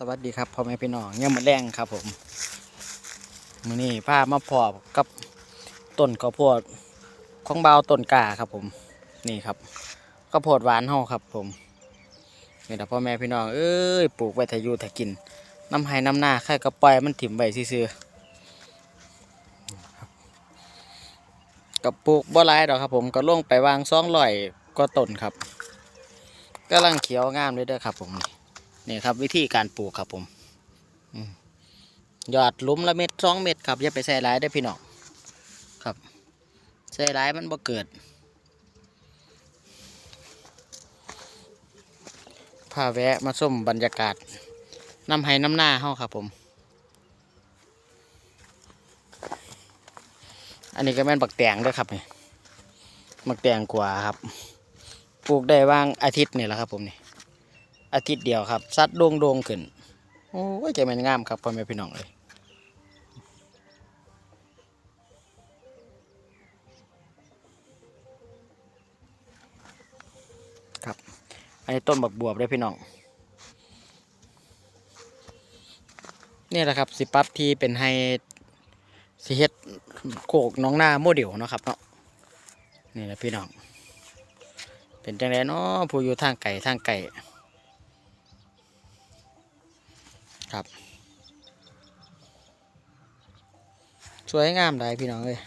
สวัสดีครับพ่อแม่พี่น้องเนี่ยมมือแรงครับ ผมมือนี้ามาพอกับต้นข้าวโพดของเบาต้นกาครับผม นี่ครับข้าวโพดหวานเฮาครับ ผมนี่แหละพ่อแม่พี่น้องเอ้ยปลูกไว้ทายูถ้ากิน น้ำไห้น้ำหน้าแค่กระปล่อยมันถิ่มไว้ซื่อๆครับกับปลูกบ่หลายดอกครับ ผมก็ลงไปวางซองลอยก็ต้นครับกำลังเขียวงามเลยเด้อครับ ผมนี่ นี่ครับวิธีการปลูกครับผมหยอดลุมละเม็ดสองเม็ดครับอย่าไปใส่หลายได้พี่น้องครับใส่หลายมันบ่เกิดพาแวะมาส้มบรรยากาศน้ำไห้น้ำหน้าเฮาครับผม อันนี้ก็แม่นบักแตงด้วยครับนี่บักแตงกว่าครับ ปลูกได้ว่างอาทิตย์นี่แหละครับผมนี่ อาทิตย์เดียวครับซัดโด่งโด่งขึ้น โอ้ยใจมันงามครับพ่อแม่พี่น้องเลยครับ อันนี้ต้นบักบวบเลยพี่น้อง นี่แหละครับสิปรับที่เป็นให้สิเฮ็ดโขกน้องหน้าโมเดลนะครับเนาะนี่แหละพี่น้อง เป็นจังไดเนาะผู้อยู่ทางไก่ทางไก่ ครับ สวยงามได้พี่น้องเลย